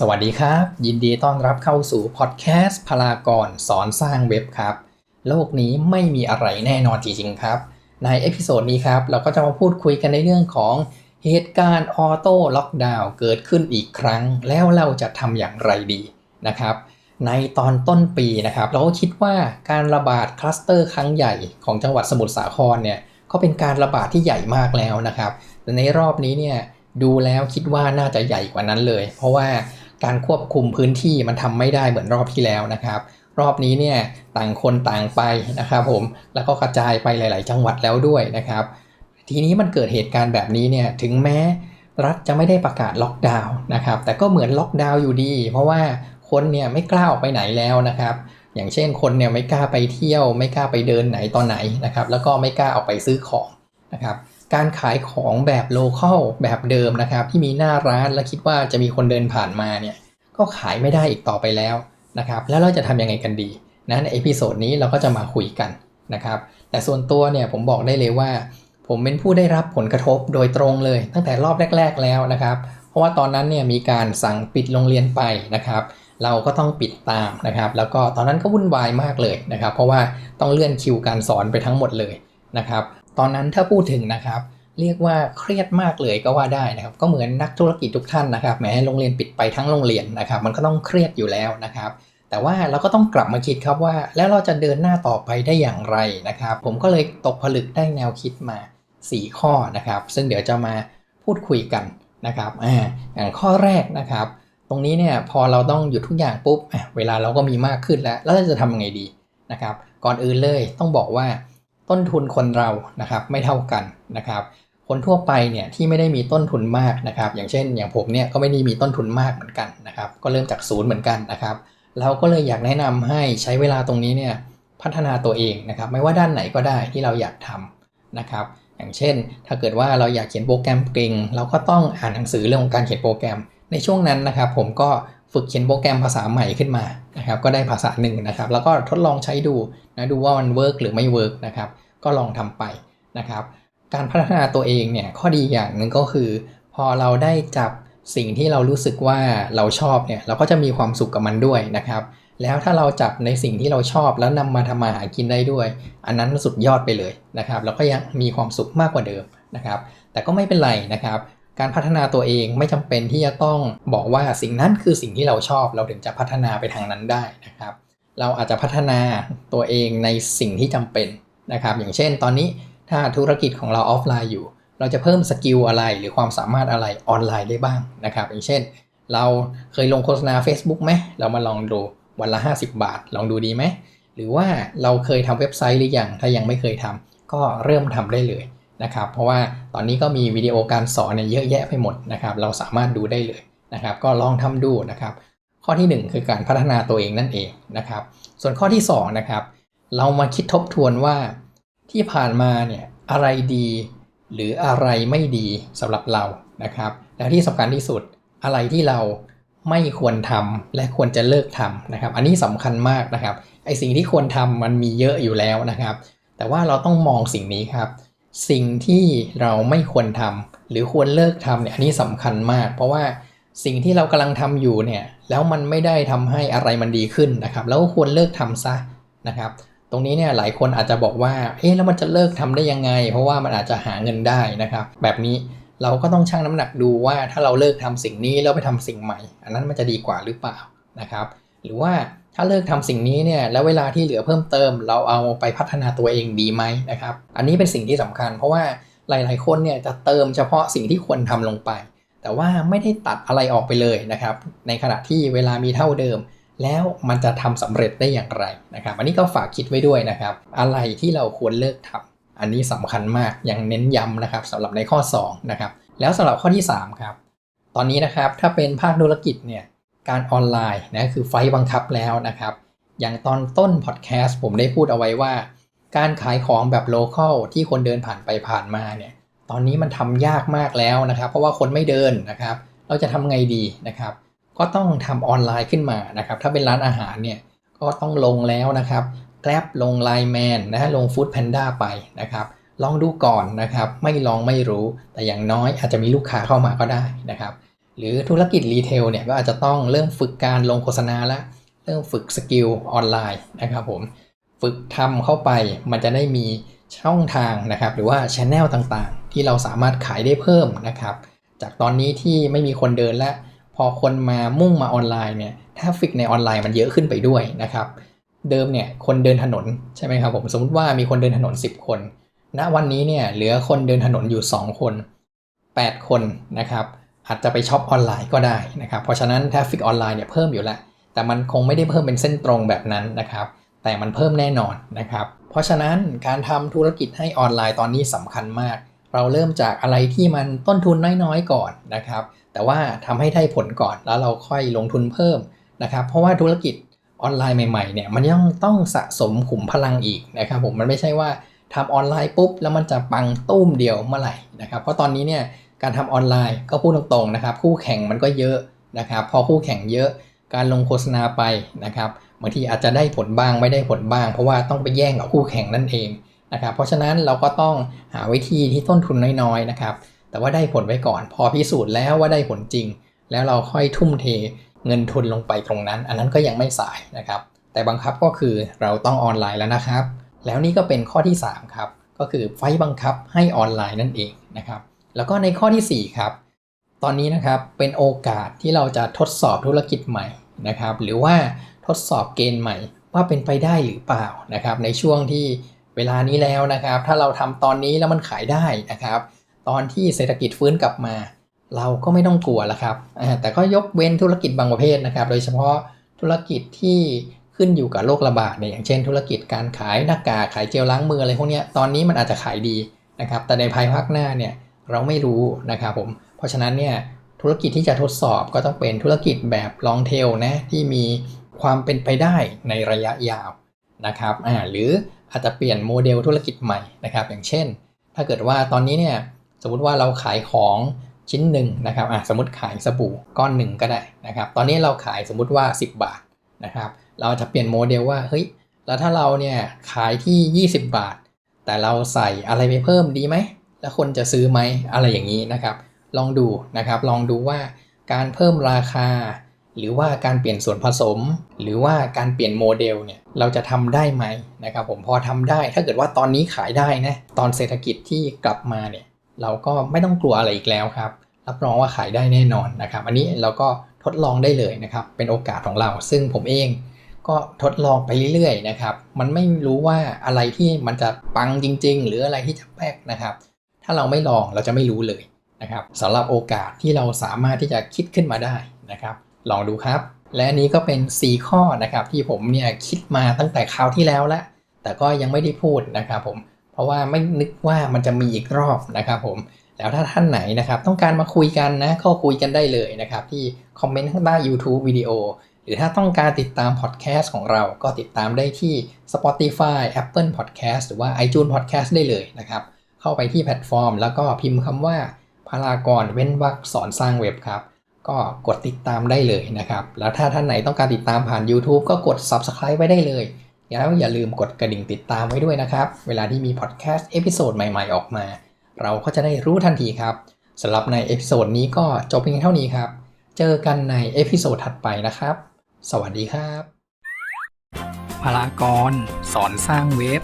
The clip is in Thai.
สวัสดีครับ ยินดีต้อนรับเข้าสู่พอดแคสต์พลากรสอนสร้างเว็บครับ โลกนี้ไม่มีอะไรแน่นอนจริงๆครับ ในเอพิโซดนี้ครับ เราก็จะมาพูดคุยกันในเรื่องของเหตุการณ์ออโต้ล็อกดาวน์เกิดขึ้นอีกครั้ง แล้วเราจะทำอย่างไรดีนะครับ ในตอนต้นปีนะครับ เราก็คิดว่าการระบาดคลัสเตอร์ครั้งใหญ่ของจังหวัดสมุทรสาครเนี่ยก็เป็นการระบาดที่ใหญ่มากแล้วนะครับแต่ในรอบนี้เนี่ยดูแล้วคิดว่าน่าจะใหญ่กว่านั้นเลย เพราะว่า การควบคุมพื้นที่มันทำไม่ได้เหมือนรอบที่แล้วนะครับ รอบนี้เนี่ยต่างคนต่างไปนะครับผมแล้วก็กระจายไปหลาย ๆ จังหวัดแล้วด้วยนะครับ ทีนี้มันเกิดเหตุการณ์แบบนี้เนี่ยถึงแม้รัฐจะไม่ได้ประกาศล็อกดาวน์นะครับ แต่ก็เหมือนล็อกดาวน์อยู่ดี เพราะว่าคนเนี่ยไม่กล้าออกไปไหนแล้วนะครับ อย่างเช่นคนเนี่ยไม่กล้าไปเที่ยว ไม่กล้าไปเดินไหนตอนไหนนะครับ แล้วก็ไม่กล้าออกไปซื้อของนะครับ การขายของแบบโลเคอลแบบเดิมนะครับ ที่มีหน้าร้านและคิดว่าจะมีคนเดินผ่านมาเนี่ยก็ขายไม่ได้อีกต่อไปแล้วนะครับ แล้วเราจะทำยังไงกันดีนะในเอพิโซดนี้เราก็จะมาคุยกันนะครับ แต่ส่วนตัวเนี่ยผมบอกได้เลยว่า ผมเป็นผู้ได้รับผลกระทบโดยตรงเลย ตั้งแต่รอบแรก ๆแล้วนะครับ เพราะว่าตอนนั้นเนี่ยมีการสั่งปิดโรงเรียนไปนะครับ เราก็ต้องปิดตามนะครับ แล้วก็ตอนนั้นก็วุ่นวายมากเลยนะครับ เพราะว่าต้องเลื่อนคิวการสอนไปทั้งหมดเลยนะครับ ตอนนั้นถ้าพูดถึงนะครับ เรียกว่าเครียดมากเลยก็ว่าได้นะครับ ก็เหมือนนักธุรกิจทุกท่านนะครับแม้โรงเรียนปิดไปทั้งโรงเรียนนะครับ มันก็ต้องเครียดอยู่แล้วนะครับ แต่ว่าเราก็ต้องกลับมาคิดครับว่า แล้วเราจะเดินหน้าต่อไปได้อย่างไรนะครับ ผมก็เลยตกผลึกได้แนวคิดมา 4 ข้อนะครับ ซึ่งเดี๋ยวจะมาพูดคุยกันนะครับอ่าอย่างข้อแรกนะครับ ตรงนี้เนี่ยพอเราต้องหยุดทุกอย่างปุ๊บเวลาเราก็มีมากขึ้นแล้ว แล้วเราจะทำยังไงดีนะครับ ก่อนอื่นเลยต้องบอกว่า ต้นทุนคนเรานะครับไม่เท่ากันนะครับ คนทั่วไปเนี่ยที่ไม่ได้มีต้นทุนมากนะครับ อย่างเช่น อย่างผมเนี่ยก็ไม่ได้มีต้นทุนมากเหมือนกันนะครับ ก็เริ่มจากศูนย์เหมือนกันนะครับ เราก็เลยอยากแนะนำให้ใช้เวลาตรงนี้เนี่ยพัฒนาตัวเองนะครับ ไม่ว่าด้านไหนก็ได้ที่เราอยากทำนะครับอย่างเช่น ถ้าเกิดว่าเราอยากเขียนโปรแกรมเก่ง เราก็ต้องอ่านหนังสือเรื่องของการเขียนโปรแกรม ในช่วงนั้นนะครับ ผมก็ ฝึกเขียนโปรแกรมภาษาใหม่ขึ้นมานะครับก็ได้ภาษาหนึ่งนะครับแล้วก็ทดลองใช้ดูนะดูว่ามันเวิร์กหรือไม่เวิร์กนะครับก็ลองทำไปนะครับการพัฒนาตัวเองเนี่ยข้อดีอย่างหนึ่งก็คือ พอเราได้จับสิ่งที่เรารู้สึกว่าเราชอบเนี่ยเราก็จะมีความสุขกับมันด้วยนะครับ แล้วถ้าเราจับในสิ่งที่เราชอบแล้วนำมาทำมาหากินได้ด้วย อันนั้นสุดยอดไปเลยนะครับ แล้วก็ยังมีความสุขมากกว่าเดิมนะครับ แต่ก็ไม่เป็นไรนะครับ การพัฒนาตัวเองไม่จำเป็นที่จะต้องบอกว่าสิ่งนั้นคือสิ่งที่เราชอบเราถึงจะพัฒนาไปทางนั้นได้นะครับ เราอาจจะพัฒนาตัวเองในสิ่งที่จำเป็นนะครับ อย่างเช่น ตอนนี้ถ้าธุรกิจของเราออฟไลน์อยู่ เราจะเพิ่มสกิลอะไรหรือความสามารถอะไรออนไลน์ได้บ้างนะครับ อย่างเช่น เราเคยลงโฆษณา Facebook ไหมเรามาลองดูวันละ 50 บาท ลองดูดีไหมหรือว่าเราเคยทำเว็บไซต์หรือยังถ้ายังไม่เคยทำก็เริ่มทำได้เลย นะครับ เพราะว่าตอนนี้ก็มีวิดีโอการสอนเนี่ยเยอะแยะไปหมดนะครับ เราสามารถดูได้เลยนะครับ ก็ลองทำดูนะครับ ข้อที่ 1 คือการพัฒนาตัวเองนั่นเองนะครับ ส่วนข้อที่2นะครับ เรามาคิดทบทวนว่าที่ผ่านมาเนี่ยอะไรดีหรืออะไรไม่ดีสำหรับเรานะครับ แล้วที่สำคัญที่สุดอะไรที่เราไม่ควรทำและควรจะเลิกทำนะครับ อันนี้สำคัญมากนะครับไอสิ่งที่ควรทำมันมีเยอะอยู่แล้วนะครับ แต่ว่าเราต้องมองสิ่งนี้ครับ สิ่งที่เราไม่ควรทำหรือควรเลิกทำเนี่ยอันนี้สำคัญมาก เพราะว่าสิ่งที่เรากำลังทำอยู่เนี่ยแล้วมันไม่ได้ทำให้อะไรมันดีขึ้นนะครับแล้วก็ควรเลิกทำซะนะครับ ตรงนี้เนี่ยหลายคนอาจจะบอกว่าเอ๊ะแล้วมันจะเลิกทำได้ยังไง เพราะว่ามันอาจจะหาเงินได้นะครับ แบบนี้เราก็ต้องชั่งน้ำหนักดูว่าถ้าเราเลิกทำสิ่งนี้แล้วไปทำสิ่งใหม่ อันนั้นมันจะดีกว่าหรือเปล่านะครับ หรือว่า ถ้าเลิกทำสิ่งนี้เนี่ยแล้วเวลาที่เหลือเพิ่มเติม เราเอาไปพัฒนาตัวเองดีไหมนะครับ อันนี้เป็นสิ่งที่สำคัญ เพราะว่าหลาย ๆ คนเนี่ยจะเติมเฉพาะสิ่งที่ควรทำลงไป แต่ว่าไม่ได้ตัดอะไรออกไปเลยนะครับ ในขณะที่เวลามีเท่าเดิม แล้วมันจะทำสำเร็จได้อย่างไรนะครับ อันนี้ก็ฝากคิดไว้ด้วยนะครับ อะไรที่เราควรเลิกทำอันนี้สำคัญมากยังเน้นย้ำนะครับสำหรับในข้อ2นะครับแล้วสำหรับข้อที่3ครับตอนนี้นะครับถ้าเป็นภาคธุรกิจเนี่ย การออนไลน์นะคือไฟบังคับแล้วนะครับ อย่างตอนต้นพอดแคสต์ผมได้พูดเอาไว้ว่า การขายของแบบโลเคอลที่คนเดินผ่านไปผ่านมาเนี่ยตอนนี้มันทำยากมากแล้วนะครับ เพราะว่าคนไม่เดินนะครับ เราจะทำไงดีนะครับ ก็ต้องทำออนไลน์ขึ้นมานะครับ ถ้าเป็นร้านอาหารเนี่ยก็ต้องลงแล้วนะครับ แกลบลงไลแมนนะลงฟู้ดแพนด้าไปนะครับลองดูก่อนนะครับ ไม่ลองไม่รู้ แต่อย่างน้อยอาจจะมีลูกค้าเข้ามาก็ได้นะครับ หรือธุรกิจรีเทลเนี่ยก็อาจจะต้องเริ่มฝึกการลงโฆษณาละเริ่มฝึกสกิลออนไลน์นะครับผมฝึกทำเข้าไปมันจะได้มีช่องทางนะครับ หรือว่าช anel ต่างๆ ที่เราสามารถขายได้เพิ่มนะครับ จากตอนนี้ที่ไม่มีคนเดินและ พอคนมามุ่งมาออนไลน์เนี่ยถ้าฟิกในออนไลน์มันเยอะขึ้นไปด้วยนะครับเดิมเนี่ยคนเดินถนนใช่ไหมครับผมสมมติว่ามีคนเดินถนน 10 คนณวันนี้เนี่ยเหลือคนเดินถนนอยู่ 2 คน 8 คนนะครับ อาจจะไปช็อปออนไลน์ก็ได้นะครับ เพราะฉะนั้นทราฟฟิกออนไลน์เนี่ยเพิ่มอยู่แล้ว แต่มันคงไม่ได้เพิ่มเป็นเส้นตรงแบบนั้นนะครับ แต่มันเพิ่มแน่นอนนะครับ เพราะฉะนั้นการทำธุรกิจให้ออนไลน์ตอนนี้สำคัญมาก เราเริ่มจากอะไรที่มันต้นทุนน้อยๆก่อนนะครับ แต่ว่าทำให้ได้ผลก่อนแล้วเราค่อยลงทุนเพิ่มนะครับ เพราะว่าธุรกิจออนไลน์ใหม่ๆเนี่ยมันยังต้องสะสมขุมพลังอีกนะครับผมมันไม่ใช่ว่าทำออนไลน์ปุ๊บแล้วมันจะปังตุ้มเดียวเมื่อไหร่นะครับ เพราะตอนนี้เนี่ย การทำออนไลน์ก็พูดตรงๆนะครับ คู่แข่งมันก็เยอะนะครับ พอคู่แข่งเยอะการลงโฆษณาไปนะครับบางทีอาจจะได้ผลบ้างไม่ได้ผลบ้าง เพราะว่าต้องไปแย่งกับคู่แข่งนั่นเองนะครับ เพราะฉะนั้นเราก็ต้องหาวิธีที่ต้นทุนน้อยๆนะครับ แต่ว่าได้ผลไว้ก่อน พอพิสูจน์แล้วว่าได้ผลจริง แล้วเราค่อยทุ่มเทเงินทุนลงไปตรงนั้น อันนั้นก็ยังไม่สายนะครับ แต่บังคับก็คือเราต้องออนไลน์แล้วนะครับ แล้วนี่ก็เป็นข้อที่ 3 ครับ ก็คือไฟบังคับให้ออนไลน์นั่นเองนะครับ แล้วก็ในข้อทีสี่ 4 ครับ ตอนนี้นะครับเป็นโอกาสที่เราจะทดสอบธุรกิจใหม่นะครับ หรือว่าทดสอบเกณฑ์ใหม่ว่าเป็นไปได้หรือเปล่านะครับ ในช่วงที่เวลานี้แล้วนะครับ ถ้าเราทำตอนนี้แล้วมันขายได้นะครับ ตอนที่เศรษฐกิจฟื้นกลับมา เราก็ไม่ต้องกลัวแล้วครับแต่ก็ยกเว้นธุรกิจบางประเภทนะครับ โดยเฉพาะธุรกิจที่ขึ้นอยู่กับโรคระบาดเนี่ยอย่างเช่น ธุรกิจการขายหน้ากากขายเจลล้างมืออะไรพวกนี้ตอนนี้มันอาจจะขายดีนะครับ แต่ในภายภาคหน้าเนี่ย เราไม่รู้นะครับผม เพราะฉะนั้นเนี่ยธุรกิจที่จะทดสอบก็ต้องเป็นธุรกิจแบบลองเทลนะที่มีความเป็นไปได้ในระยะยาวนะครับอ่าหรืออาจจะเปลี่ยนโมเดลธุรกิจใหม่นะครับอย่างเช่น ถ้าเกิดว่าตอนนี้เนี่ยสมมติว่าเราขายของชิ้นหนึ่งนะครับอะสมมติขายสบู่ก้อนหนึ่งก็ได้นะครับ ตอนนี้เราขายสมมติว่า 10 บาทนะครับ เราจะเปลี่ยนโมเดลว่าเฮ้ยแล้วถ้าเราเนี่ยขายที่ 20 บาท แต่เราใส่อะไรไปเพิ่มดีไหม แล้วคนจะซื้อไหมอะไรอย่างนี้นะครับ ลองดูนะครับ ลองดูว่าการเพิ่มราคา หรือว่าการเปลี่ยนส่วนผสม หรือว่าการเปลี่ยนโมเดลเนี่ยเราจะทำได้ไหมนะครับผมพอทำได้ถ้าเกิดว่าตอนนี้ขายได้นะตอนเศรษฐกิจที่กลับมาเนี่ยเราก็ไม่ต้องกลัวอะไรอีกแล้วครับรับรองว่าขายได้แน่นอนนะครับ อันนี้เราก็ทดลองได้เลยนะครับ เป็นโอกาสของเรา ซึ่งผมเองก็ทดลองไปเรื่อยๆนะครับ มันไม่รู้ว่าอะไรที่มันจะปังจริง ๆ หรืออะไรที่จะแป๊กนะครับ ถ้าเราไม่ลองเราจะไม่รู้เลยนะครับสำหรับโอกาสที่เราสามารถที่จะคิดขึ้นมาได้นะครับลองดูครับ และนี้ก็เป็น 4 ข้อนะครับที่ผมเนี่ยคิดมาตั้งแต่คราวที่แล้วล้วแต่ก็ยังไม่ได้พูดนะครับผมเพราะว่าไม่นึกว่ามันจะมีอีกรอบนะครับผมแล้วถ้าท่านไหนนะครับต้องการมาคุยกันนะก็คุยกันได้เลยนะครับที่คอมเมนต์ข้างใต้ YouTube วิดีโอหรือถ้าต้องการติดตามพอดแคสต์ของเราก็ติดตามได้ที่ Spotify Apple Podcast หรือว่า iTunes Podcast ได้เลยนะครับ เข้าไปที่แพลตฟอร์ม แล้วก็พิมพ์คำว่าพารากรเว้นวรรคสอนสร้างเว็บครับ ก็กดติดตามได้เลยนะครับ แล้วถ้าท่านไหนต้องการติดตามผ่าน YouTube ก็กด Subscribe ไว้ได้เลยแล้วอย่าลืมกดกระดิ่งติดตามไว้ด้วยนะครับ เวลาที่มีพอดแคสต์เอพิโซดใหม่ๆ ออกมา เราก็จะได้รู้ทันทีครับสำหรับในเอพิโซดนี้ก็จบเพียงเท่านี้ครับ เจอกันในเอพิโซดถัดไปนะครับ สวัสดีครับพารากรสอนสร้างเว็บ